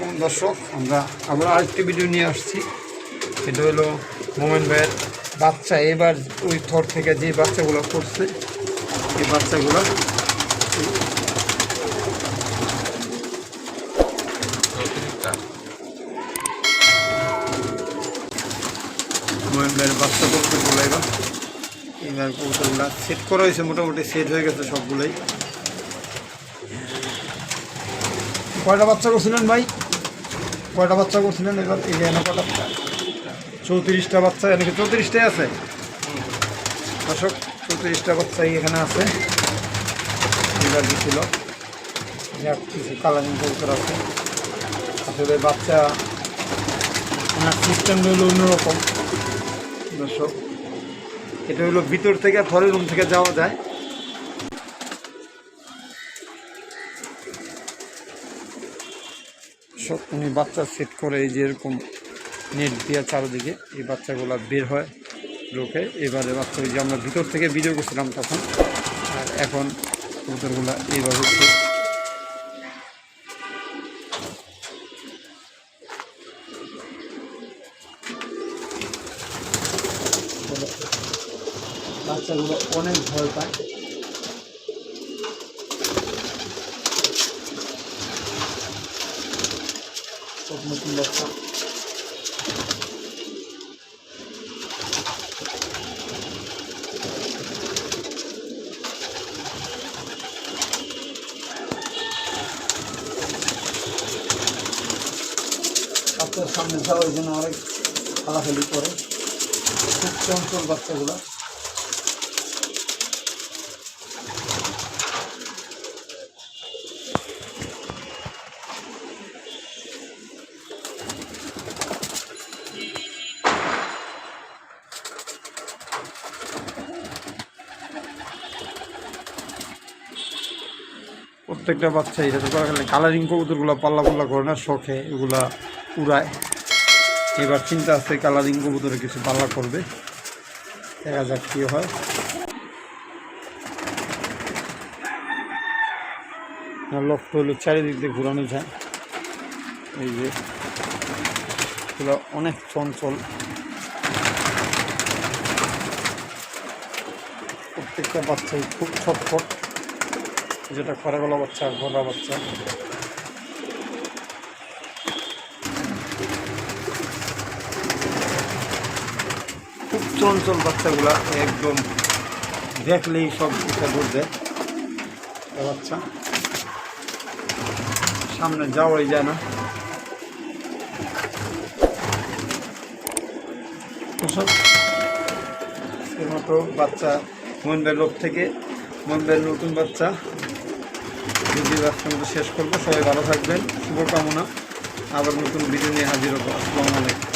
দর্শক, আমরা আবার আরেকটি ভিডিও নিয়ে আসছি। এটা হলো মোমেন ভাইয়ের বাচ্চা। এবার ওই থর থেকে যে বাচ্চাগুলো করছে, এই বাচ্চাগুলো মোমেন ভাইয়ের বাচ্চা করতে এবার। এবার কবুতরগুলো সেট করা হয়েছে, মোটামুটি সেট হয়ে গেছে সবগুলোই। কয়টা বাচ্চা করছিলেন ভাই? কয়টা বাচ্চা করছিলেন? এবার এই যে কটা চৌত্রিশটা বাচ্চা, এনেকে চৌত্রিশটাই আছে? দর্শক, চৌত্রিশটা বাচ্চাই এখানে আছে। এবার যাক কিছু কালারিং কবুতর আছে। আসলে বাচ্চা ওনার সিস্টেম হলো অন্যরকম। দর্শক, এটা হলো ভিতর থেকে ফরের রুম থেকে যাওয়া যায়। উনি বাচ্চা সেট করে এই যে এরকম নেট দিয়ে চারিদিকে এই বাচ্চাগুলো বের হয় লোকে। এবারে বাচ্চা যে আমরা ভিতর থেকে ভিডিও করছিলাম তখন, আর এখন কবুতরগুলো এইভাবে বাচ্চাগুলো অনেক ভয় পায়। নতুন বাচ্চা বাচ্চার সামনে যাওয়ার জন্য অনেক খালাখালি করে। খুব চঞ্চল বাচ্চাগুলো। প্রত্যেকটা বাচ্চা তো কালারিং কবুতরগুলো পাল্লা পাল্লা করে না, শখে এগুলা উড়ায়। এবার চিন্তা আছে কালারিং কবুতরে কিছু পাল্লা করবে। দেখা যাক কী হয়। লক্ষ্য হলো চারিদিক দিয়ে ঘুরানো যায়। এই যে, এগুলো অনেক চঞ্চল। প্রত্যেকটা বাচ্চাই খুব ছটফট। যেটা খরা গলা বাচ্চা ঘোরা বাচ্চা। খুব চঞ্চল বাচ্চাগুলা একদম দেখলেই সব কিছু বুঝবে বাচ্চা। সামনে যাওয়াই যায় না। এর মতো বাচ্চা মনবের লোক থেকে, মনবের নতুন বাচ্চা। ভিডিও আজকের মতো শেষ করব। সবাই ভালো থাকবেন। শুভকামনা। আবার নতুন ভিডিও নিয়ে হাজির হব। আসসালামু আলাইকুম।